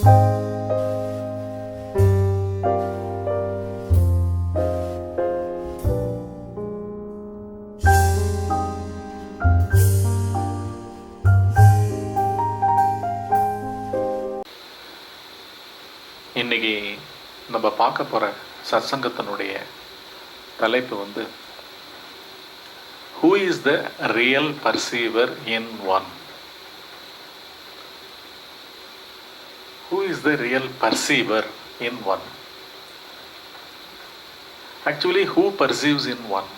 இன்னைக்கு நம்ம பார்க்க போகிற சத்சங்கத்தினுடைய தலைப்பு வந்து who is the real perceiver in one who is the real perceiver in one actually who perceives in one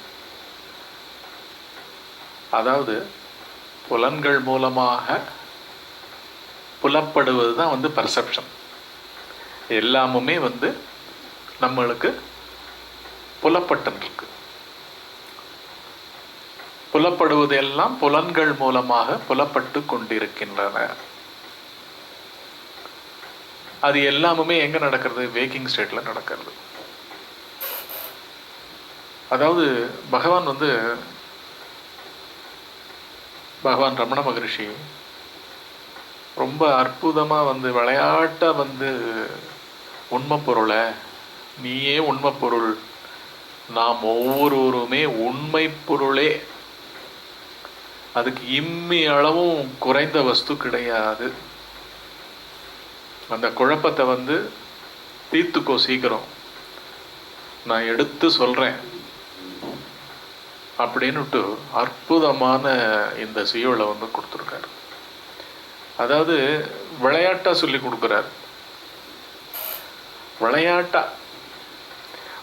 அதாவது புலன்கள் மூலமாக புலப்படுவது தான் வந்து பர்செப்ஷன் எல்லாமுமே வந்து நம்மளுக்கு புலப்பட்டு புலப்படுவதெல்லாம் புலன்கள் மூலமாக புலப்பட்டு கொண்டிருக்கின்றன. அது எல்லாமுமே எங்கே நடக்கிறது? வேக்கிங் ஸ்டேட்டில் நடக்கிறது. அதாவது பகவான் வந்து பகவான் ரமண மகரிஷி ரொம்ப அற்புதமாக வந்து விளையாட்டாக வந்து உண்மை பொருளை நீயே உண்மை பொருள் நாம் ஒவ்வொருவருமே உண்மை பொருளே. அதுக்கு இம்மி அளவும் குறைந்த வஸ்து கிடையாது. அந்த குழப்பத்தை வந்து தீர்த்துக்கோ சீக்கிரம். நான் எடுத்து சொல்கிறேன் அப்படின்னுட்டு அற்புதமான இந்த சுயோலை வந்து கொடுத்துருக்காரு. அதாவது விளையாட்டா சொல்லி கொடுக்குறாரு. விளையாட்டா.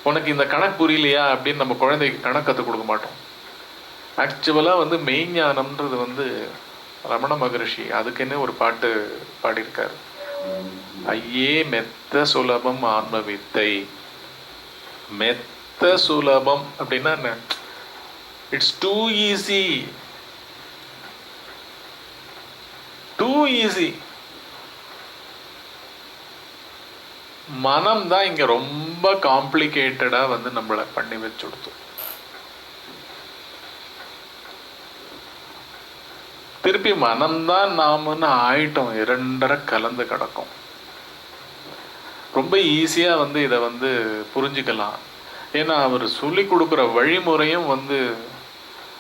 உனக்கு இந்த கணக்கு புரியலையா அப்படின்னு நம்ம குழந்தைக்கு கணக்கு கற்றுக் கொடுக்க மாட்டோம். ஆக்சுவலாக வந்து மெய்ஞானம்ன்றது வந்து ரமண மகரிஷி அதுக்குன்னு ஒரு பாட்டு பாடியிருக்காரு. ஐயே மெத்த சுலபம் ஆன்ம வித்தை மெத்த சுலபம் அப்படின்னா என்ன? It's too easy too easy மனம் தான் இங்க ரொம்ப காம்ப்ளிகேட்டடா வந்து நம்மளை பண்ணி வச்சுடுத்து திருப்பி மனம்தான் நாமன்னு ஆயிட்டோம். இரண்டரை கலந்து கிடக்கும். ரொம்ப ஈஸியாக வந்து இதை வந்து புரிஞ்சுக்கலாம். ஏன்னா அவர் சொல்லி கொடுக்குற வழிமுறையும் வந்து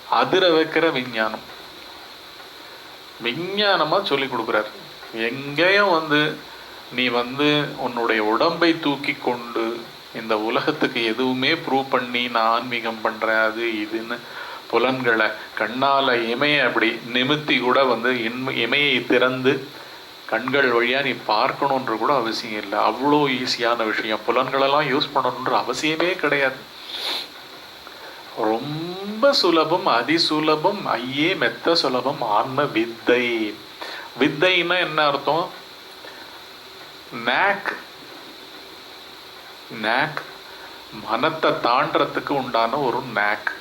அதிர வைக்கிற விஞ்ஞானம். விஞ்ஞானமாக சொல்லி கொடுக்குறாரு. எங்கேயும் வந்து நீ வந்து உன்னுடைய உடம்பை தூக்கி கொண்டு இந்த உலகத்துக்கு எதுவுமே ப்ரூவ் பண்ணி நான் ஆன்மீகம் பண்ணுறேன் அது இதுன்னு புலன்களை கண்ணால் இமைய அப்படி நிமித்தி கூட வந்து இன்மை இமையை திறந்து கண்கள் வழியாக நீ பார்க்கணுன்ற கூட அவசியம் இல்லை. அவ்வளோ ஈஸியான விஷயம். புலன்களெல்லாம் யூஸ் பண்ணணுன்ற அவசியமே கிடையாது. ரொம்ப சுலபம் அதிசுலபம் ஐயே மெத்த சுலபம் ஆன்ம வித்தை. வித்தைன்னா என்ன அர்த்தம்? நேக் நேக் மனத்தை தாண்டறதுக்கு உண்டான ஒரு நேக்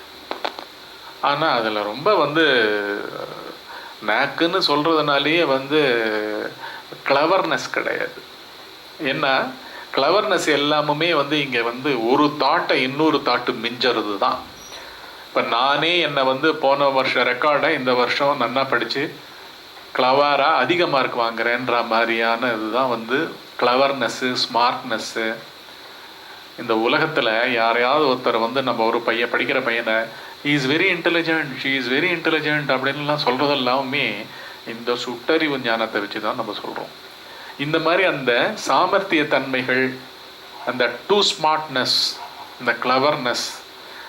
ஆனால் அதில் ரொம்ப வந்து நாக்குன்னு சொல்கிறதுனாலேயே வந்து கிளவர்னஸ் கிடையாது. ஏன்னா கிளவர்னஸ் எல்லாமுமே வந்து இங்கே வந்து ஒரு தாட்டை இன்னொரு தாட்டு மிஞ்சறது தான் இப்போ நானே என்னை வந்து போன வருஷம் ரெக்கார்டை இந்த வருஷம் நன்னா படித்து கிளவராக அதிக மார்க் வாங்குறேன்ற மாதிரியான இதுதான் வந்து கிளவர்னஸ்ஸு ஸ்மார்ட்னஸ்ஸு இந்த உலகத்தில் யாரையாவது ஒருத்தர் வந்து நம்ம ஒரு பையன் படிக்கிற பையனை is very intelligent she is very intelligent அப்படின்லாம் சொல்கிறது எல்லாமே இந்த சுட்டறிவு ஞானத்தை வச்சு தான் நம்ம சொல்கிறோம் இந்த மாதிரி அந்த சாமர்த்திய தன்மைகள் அந்த டூ ஸ்மார்ட்னஸ் இந்த கிளவர்னஸ்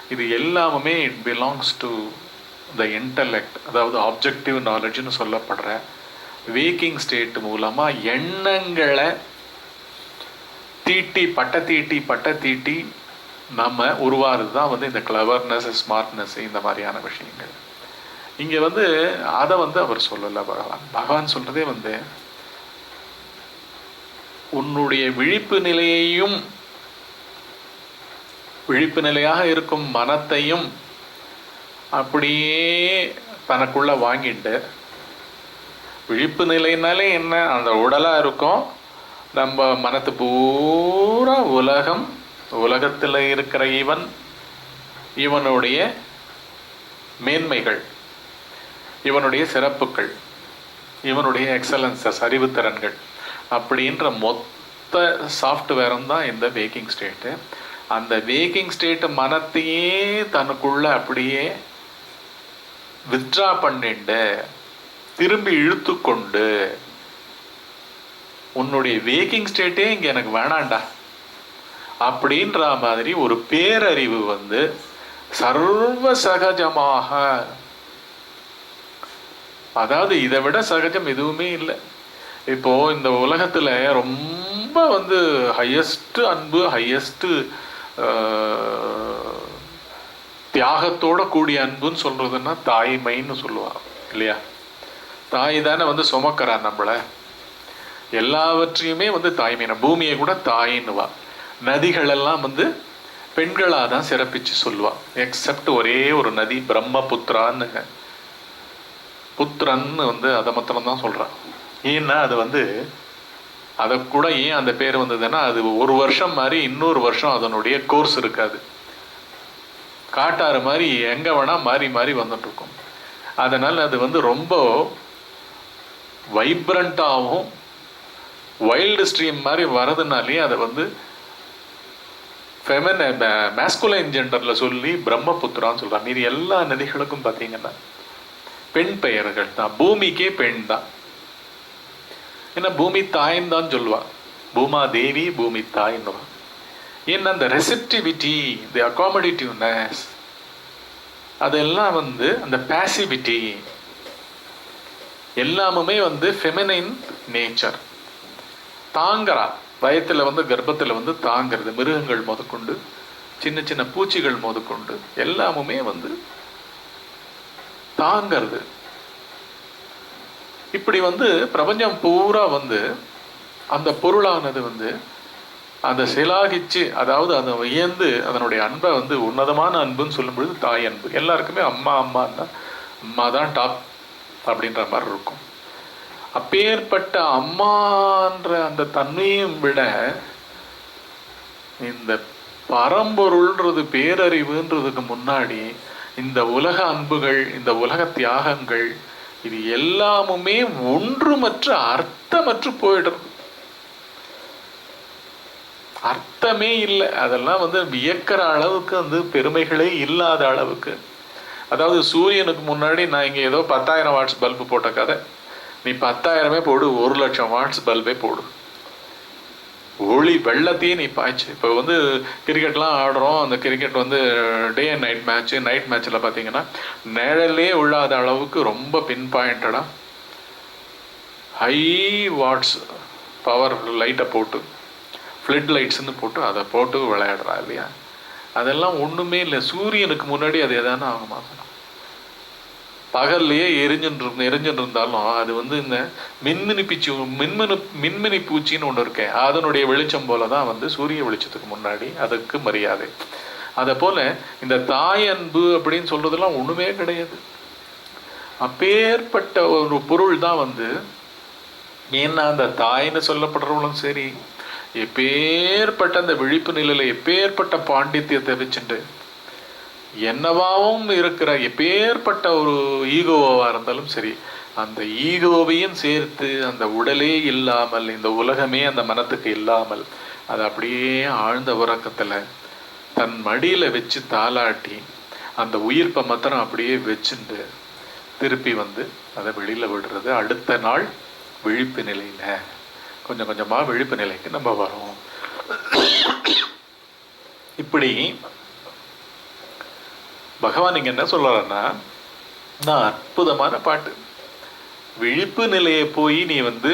இது எல்லாமே it belongs to the intellect அதாவது ஆப்ஜெக்டிவ் நாலேஜ்னு சொல்லப்படுற வேக்கிங் ஸ்டேட் மூலமாக எண்ணங்களை தீட்டி பட்ட தீட்டி பட்ட தீட்டி நம்ம உருவாகிறது தான் வந்து இந்த கிளவர்னஸ் ஸ்மார்ட்னஸ் இந்த மாதிரியான விஷயங்கள். இங்கே வந்து அதை வந்து அவர் சொல்லலை பகவான். பகவான் சொல்கிறதே வந்து உன்னுடைய விழிப்பு நிலையையும் விழிப்பு நிலையாக இருக்கும் மனத்தையும் அப்படியே தனக்குள்ளே வாங்கிட்டு விழிப்பு நிலைனாலே என்ன? அந்த உடலாக இருக்கும். நம்ம மனத்து பூரா உலகம் உலகத்தில் இருக்கிற இவன் இவனுடைய மேன்மைகள் இவனுடைய சிறப்புகள் இவனுடைய எக்ஸலன்சஸ் அறிவுத்திறன்கள் அப்படின்ற மொத்த சாஃப்ட்வேரும் தான் இந்த வேக்கிங் ஸ்டேட்டு அந்த வேக்கிங் ஸ்டேட்டு மனத்தையே தனக்குள்ளே அப்படியே வித்ட்ரா பண்ணிட்டு திரும்பி இழுத்து கொண்டு உன்னுடைய வேக்கிங் ஸ்டேட்டே இங்கே எனக்கு வேணாண்டா. அப்படின்ற மாதிரி ஒரு பேரறிவு வந்து சர்வ சகஜமாக. அதாவது இதை விட சகஜம் எதுவுமே இல்லை. இப்போ இந்த உலகத்துல ரொம்ப வந்து ஹையஸ்ட் அன்பு ஹையஸ்ட் தியாகத்தோட கூடிய அன்புன்னு சொல்றதுன்னா தாய்மைன்னு சொல்லுவா இல்லையா? தாய் தானே வந்து சுமக்கிறா நம்மளை. எல்லாவற்றையுமே வந்து தாய்மை பூமியை கூட தாயின்னுவா நதிகளெல்லாம் வந்து பெண்களாக தான் சிறப்பிச்சு சொல்லுவா. எக்ஸப்ட் ஒரே ஒரு நதி பிரம்மபுத்திரான்னுங்க. புத்திரன்னு வந்து அதை மாத்திரம்தான் தான் ஏன்னா அது வந்து அதை கூட ஏன் அந்த பேர் வந்ததுன்னா அது ஒரு வருஷம் மாதிரி இன்னொரு வருஷம் அதனுடைய கோர்ஸ் இருக்காது. காட்டாறு மாதிரி எங்கே வேணால் மாறி மாறி வந்துட்டுருக்கும். அதனால் அது வந்து ரொம்ப வைப்ரண்ட்டாகவும் வைல்டு ஸ்ட்ரீம் மாதிரி வரதுனாலே அதை வந்து ஃபெமன் மேஸ்குலைன் ஜெண்டரில் சொல்லி பிரம்மபுத்திரான்னு சொல்கிறாங்க மீதி எல்லா நதிகளுக்கும் பார்த்தீங்கன்னா பெண் பெயர்கள் தான். பூமிக்கே பெண் தான். ஏன்னா பூமி தாயின்னு தான் சொல்லுவா பூமா தேவி பூமி தாயின்னுவா ஏன்னா அந்த ரெசிப்டிவிட்டி தி அகாமடேட்டிவ்னஸ் அதெல்லாம் வந்து அந்த பேசிவிட்டி எல்லாமுமே வந்து ஃபெமினைன் நேச்சர் தாங்குறா. வயத்தில் வந்து கர்ப்பத்தில் வந்து தாங்கிறது மிருகங்கள் முதற்கொண்டு சின்ன சின்ன பூச்சிகள் முதற்கொண்டு எல்லாமுமே வந்து தாங்கிறது. இப்படி வந்து பிரபஞ்சம் பூரா வந்து அந்த பொருளானது வந்து அந்த சிலாகிச்சு அதாவது அதை வியந்து அதனுடைய அன்பை வந்து உன்னதமான அன்புன்னு சொல்லும் பொழுது தாய் அன்பு. எல்லாருக்குமே அம்மா அம்மான்னா அம்மா தான் டாப் அப்படின்ற மாதிரி இருக்கும். அப்பேற்பட்ட அம்மான்ற அந்த தன்மையும் விட இந்த பரம்பொருள்ன்றது பேரறிவுன்றதுக்கு முன்னாடி இந்த உலக அன்புகள் இந்த உலக தியாகங்கள் இது எல்லாமுமே ஒன்றுமற்ற அர்த்தமற்று போயிடுறது அர்த்தமே இல்லை. அதெல்லாம் வந்து வியக்கிற அளவுக்கு வந்து பெருமைகளே இல்லாத அளவுக்கு. அதாவது சூரியனுக்கு முன்னாடி நான் இங்கே ஏதோ பத்தாயிரம் வாட்ஸ் பல்பு போட்ட கதை. நீ பத்தாயிரமே போடு ஒரு லட்சம் வாட்ஸ் பல்பே போடு. ஒளி வெள்ளத்தையும் நீ பாய்ச்சு. இப்போ வந்து கிரிக்கெட்லாம் ஆடுறோம். அந்த கிரிக்கெட் வந்து day and night match night மேட்ச்சில் பார்த்தீங்கன்னா நிழலே உள்ளாத அளவுக்கு ரொம்ப பின் பாயிண்டடாக ஹை வாட்ஸ் பவர் லைட்டை போட்டு ஃப்ளட் லைட்ஸ்ன்னு போட்டு அதை போட்டு விளையாடுறா இல்லையா? அதெல்லாம் ஒன்றுமே இல்லை. சூரியனுக்கு முன்னாடி அது எதானே ஆகுமா? பகல்லையே எரிஞ்சுட்டு எரிஞ்சுட்டு இருந்தாலும் அது வந்து இந்த மின்மினி பிச்சு மின்மினு மின்மினி பூச்சின்னு ஒன்று இருக்கேன் அதனுடைய வெளிச்சம் போல தான் வந்து சூரிய வெளிச்சத்துக்கு முன்னாடி அதுக்கு மரியாதை. அதை போல் இந்த தாய் அன்பு அப்படின்னு சொல்கிறதுலாம் ஒன்றுமே கிடையாது. அப்பேற்பட்ட ஒரு பொருள் தான் வந்து ஏன்னா அந்த தாய்ன்னு சொல்லப்படுறவங்களும் சரி எப்பேற்பட்ட அந்த விழிப்பு நிலையில் எப்பேற்பட்ட பாண்டித்யத்தை வச்சுட்டு என்னவாவும் இருக்கிற எப்பேற்பட்ட ஒரு ஈகோவாக இருந்தாலும் சரி அந்த ஈகோவையும் சேர்த்து அந்த உடலே இல்லாமல் இந்த உலகமே அந்த மனத்துக்கு இல்லாமல் அது அப்படியே ஆழ்ந்த உறக்கத்தில் தன் மடியில் வச்சு தாளாட்டி அந்த உயிர்ப்பை மாத்திரம் அப்படியே வச்சுட்டு திருப்பி வந்து அதை வெளியில் விடுறது அடுத்த நாள் விழிப்பு நிலையில். கொஞ்சம் கொஞ்சமாக விழிப்பு நிலைக்கு நம்ம வரோம். இப்படி பகவான் இங்கே என்ன சொல்றாருன்னா நான் அற்புதமான பாட்டு. விழிப்பு நிலையை போய் நீ வந்து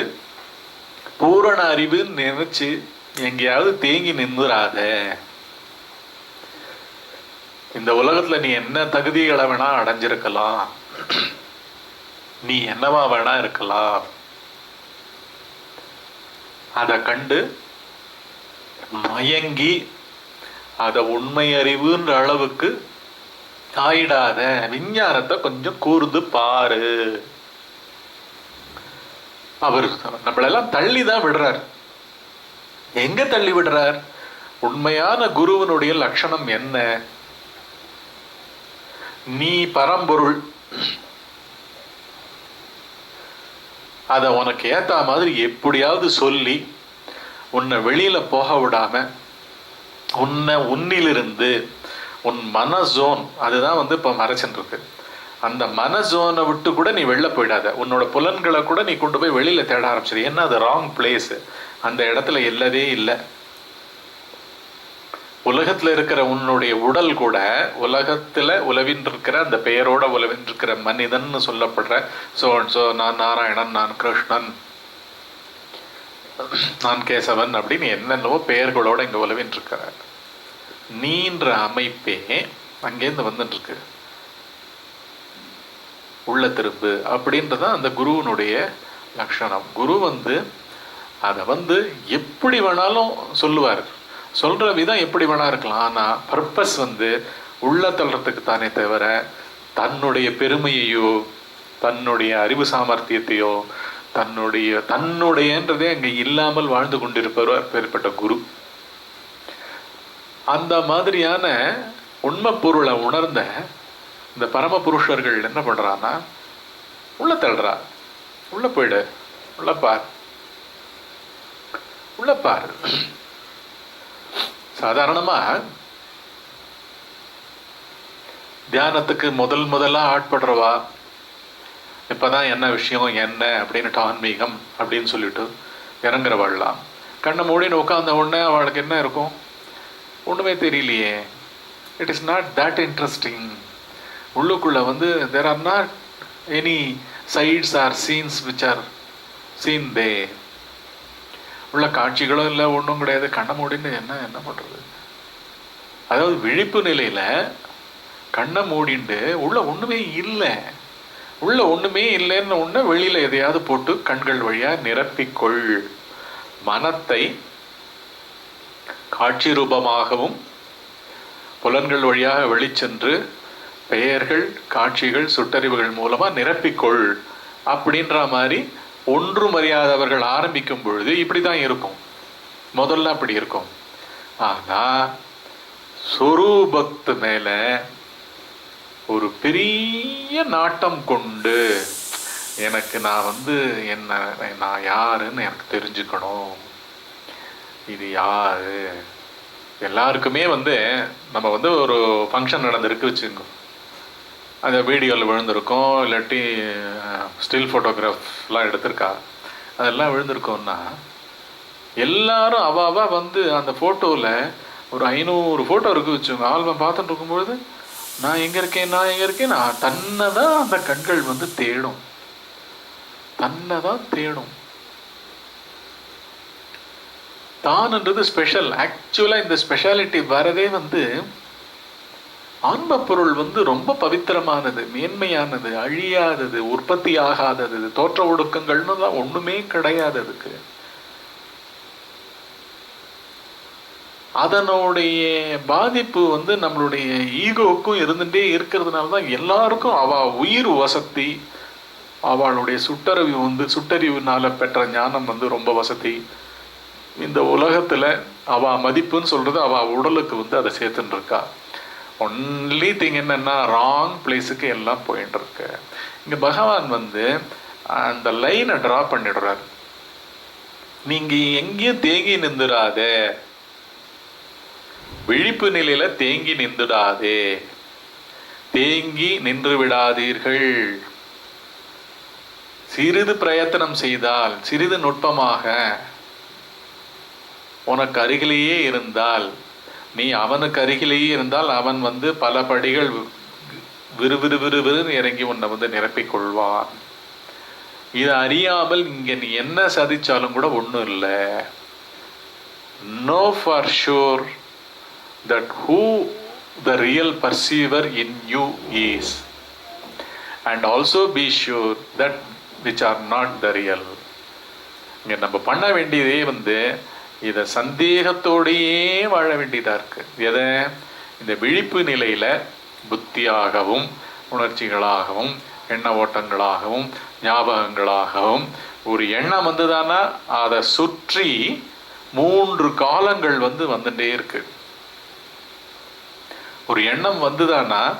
பூரண அறிவுன்னு நினைச்சு எங்கேயாவது தேங்கி நின்றுறாத இந்த உலகத்துல நீ என்ன தகுதிகளை வேணா அடைஞ்சிருக்கலாம். நீ என்னவா வேணா இருக்கலாம். அதை கண்டு மயங்கி அத உண்மை அறிவுன்ற அளவுக்கு ஆயிடாத விஞ்ஞானத்தை கொஞ்சம் கூர்ந்து பாரு. அவர் நம்மளெல்லாம் தள்ளி தான் விடுறார். எங்க தள்ளி விடுறார்? உண்மையான குருவனுடைய லட்சணம் என்ன? நீ பரம்பொருள். அதை உனக்கு ஏத்த மாதிரி எப்படியாவது சொல்லி உன்னை வெளியில போக விடாம உன்னை உன்னிலிருந்து உன் மன ஜோன் அதுதான் வந்து இப்போ மறைச்சுட்டு இருக்கு அந்த மன ஜோனை விட்டு கூட நீ வெளில போயிடாத. உன்னோட புலன்களை கூட நீ கொண்டு போய் வெளியில தேட ஆரம்பிச்சிரு. ஏன்னா அது? ராங் பிளேஸ் அந்த இடத்துல இல்லவே இல்லை. உலகத்துல இருக்கிற உன்னுடைய உடல் கூட உலகத்துல உலவின் இருக்கிற அந்த பெயரோட உலவின் இருக்கிற மனிதன் சொல்லப்படுற சோ சோ நான் நாராயணன் நான் கிருஷ்ணன் நான் கேசவன் அப்படின்னு என்னென்னவோ பெயர்களோட இங்கே உலவின் இருக்கிறேன் நீன்ற அமைப்பே அங்கேருந்து வந்துட்டு இருக்கு உள்ள திருப்பு அப்படின்றதான் அந்த குருவினுடைய லட்சணம் குரு வந்து அதை வந்து எப்படி வேணாலும் சொல்லுவார். சொல்ற விதம் எப்படி வேணா இருக்கலாம். ஆனா பர்பஸ் வந்து உள்ள தள்ளுறதுக்கு தானே தவிர தன்னுடைய பெருமையையோ தன்னுடைய அறிவு சாமர்த்தியத்தையோ தன்னுடைய தன்னுடையன்றதே அங்க இல்லாமல் வாழ்ந்து கொண்டிருப்பவர் பேர்பட்ட குரு. அந்த மாதிரியான உண்மை பொருளை உணர்ந்த இந்த பரம புருஷர்கள் என்ன பண்றான்னா உள்ள தள்ளுறா. உள்ள போயிடு. உள்ள பார். உள்ள பார். சாதாரணமா தியானத்துக்கு முதல் முதலா ஆட்படுறவா? இப்பதான் என்ன விஷயம் என்ன அப்படின்னுட்டு ஆன்மீகம் அப்படின்னு சொல்லிட்டு இறங்குறவாள்லாம். கண்ணை மூடின்னு உட்காந்த உடனே அவளுக்கு என்ன இருக்கும்? ஒன்றுமே தெரியலையே. It is not that interesting உள்ளுக்குள்ளே வந்து there are not any sights or scenes which are seen they உள்ள காட்சிகளும் இல்லை ஒன்றும் கிடையாது. கண்ணை மூடின்னு என்ன என்ன பண்ணுறது அதாவது விழிப்பு நிலையில் கண்ணை மூடிண்டு உள்ள ஒன்றுமே இல்லை. உள்ள ஒன்றுமே இல்லைன்னு ஒன்று வெளியில் எதையாவது போட்டு கண்கள் வழியாக நிரப்பிக்கொள். மனத்தை காட்சி ரூபமாகவும் புலன்கள் வழியாக வெளிச்சென்று பெயர்கள் காட்சிகள் சுட்டறிவுகள் மூலமாக நிரப்பிக்கொள் அப்படின்ற மாதிரி ஒன்றும் அறியாதவர்கள் ஆரம்பிக்கும் பொழுது இப்படிதான் இருக்கும். முதல்ல அப்படி இருக்கும். ஆனால் சொரூபத்து மேலே ஒரு பெரிய நாட்டம் கொண்டு எனக்கு நான் வந்து என்ன நான் யாருன்னு எனக்கு தெரிஞ்சுக்கணும். இது யாரு? எல்லாருக்குமே வந்து நம்ம வந்து ஒரு ஃபங்க்ஷன் நடந்திருக்கு வச்சுக்கோங்க. அந்த வீடியோவில் விழுந்திருக்கோம் இல்லாட்டி ஸ்டில் ஃபோட்டோகிராஃப்லாம் எடுத்திருக்கா? அதெல்லாம் விழுந்திருக்கோம்னா எல்லாரும் அவ அவ வந்து அந்த ஃபோட்டோவில் ஒரு ஐநூறு ஃபோட்டோ இருக்கு வச்சுக்கோங்க. ஆல்பம் பார்த்துட்டு இருக்கும்பொழுது நான் எங்கே இருக்கேன் நான் எங்கே இருக்கேன்? நான் தன்னை தான் அந்த கண்கள் வந்து தேடும். தன்னை தான் தேடும். தான்ன்றது ஸ்பெஷல் ஆக்சுவலா இந்த ஸ்பெஷாலிட்டி வரதே வந்து ஆன்ம பொருள் வந்து ரொம்ப பவித்திரமானது மேன்மையானது அழியாதது உற்பத்தி ஆகாதது தோற்ற ஒடுக்கங்கள்னு தான் ஒண்ணுமே கிடையாது அதுக்கு. அதனுடைய பாதிப்பு வந்து நம்மளுடைய ஈகோவுக்கும் இருந்துட்டே இருக்கிறதுனால தான் எல்லாருக்கும் அவ உயிர் வசதி அவளுடைய சுட்டறிவு வந்து சுட்டறிவுனால பெற்ற ஞானம் வந்து ரொம்ப வசதி. இந்த உலகத்துல அவ மதிப்புன்னு சொல்றது அவள் உடலுக்கு வந்து அதை சேர்த்துன்னு இருக்கா ஒன்லி திங் என்னன்னா ராங் பிளேஸுக்கு எல்லாம் போயிட்டு இருக்கு இங்க பகவான் வந்து அந்த லைனை ட்ரா பண்ணிடுறாரு. நீங்க எங்கேயும் தேங்கி நின்றுடாதே விழிப்பு நிலையில தேங்கி நின்றுடாதே தேங்கி நின்று விடாதீர்கள் சிறிது பிரயத்தனம் செய்தால் சிறிது நுட்பமாக உனக்கு அருகிலேயே இருந்தால் நீ அவனுக்கு அருகிலேயே இருந்தால் அவன் வந்து பல படிகள் விறுவிறு விறுவிறுன்னு இறங்கி உன்னை வந்து நிரப்பிக்கொள்வான். இதை இது அறியாமல் இங்கே நீ என்ன சாதிச்சாலும் கூட ஒன்றும் இல்லை. No for sure that who the real perceiver in you is and also be sure that which are not the real இங்கே நம்ம பண்ண வேண்டியதே வந்து இதை சந்தேகத்தோடையே வாழ வேண்டியதாக இருக்கு. எதை? இந்த விழிப்பு நிலையில் புத்தியாகவும் உணர்ச்சிகளாகவும் எண்ண ஓட்டங்களாகவும் ஞாபகங்களாகவும் ஒரு எண்ணம் வந்துதானா? அதை சுற்றி மூன்று காலங்கள் வந்து வந்துட்டே இருக்கு. ஒரு எண்ணம் வந்துதானா?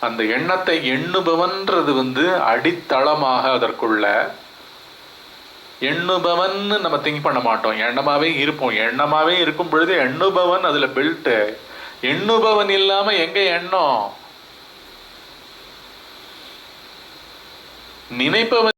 அந்த எண்ணத்தை எண்ணுபவன்றது வந்து அடித்தளமாக அதற்குள்ள எண்ணுபவன் நம்ம திங்க் பண்ண மாட்டோம். எண்ணமாவே இருப்போம். எண்ணமாவே இருக்கும் பொழுது எண்ணுபவன் அதுல பில்ட் எண்ணுபவன் இல்லாம எங்க எண்ணம்? நினைப்பவன்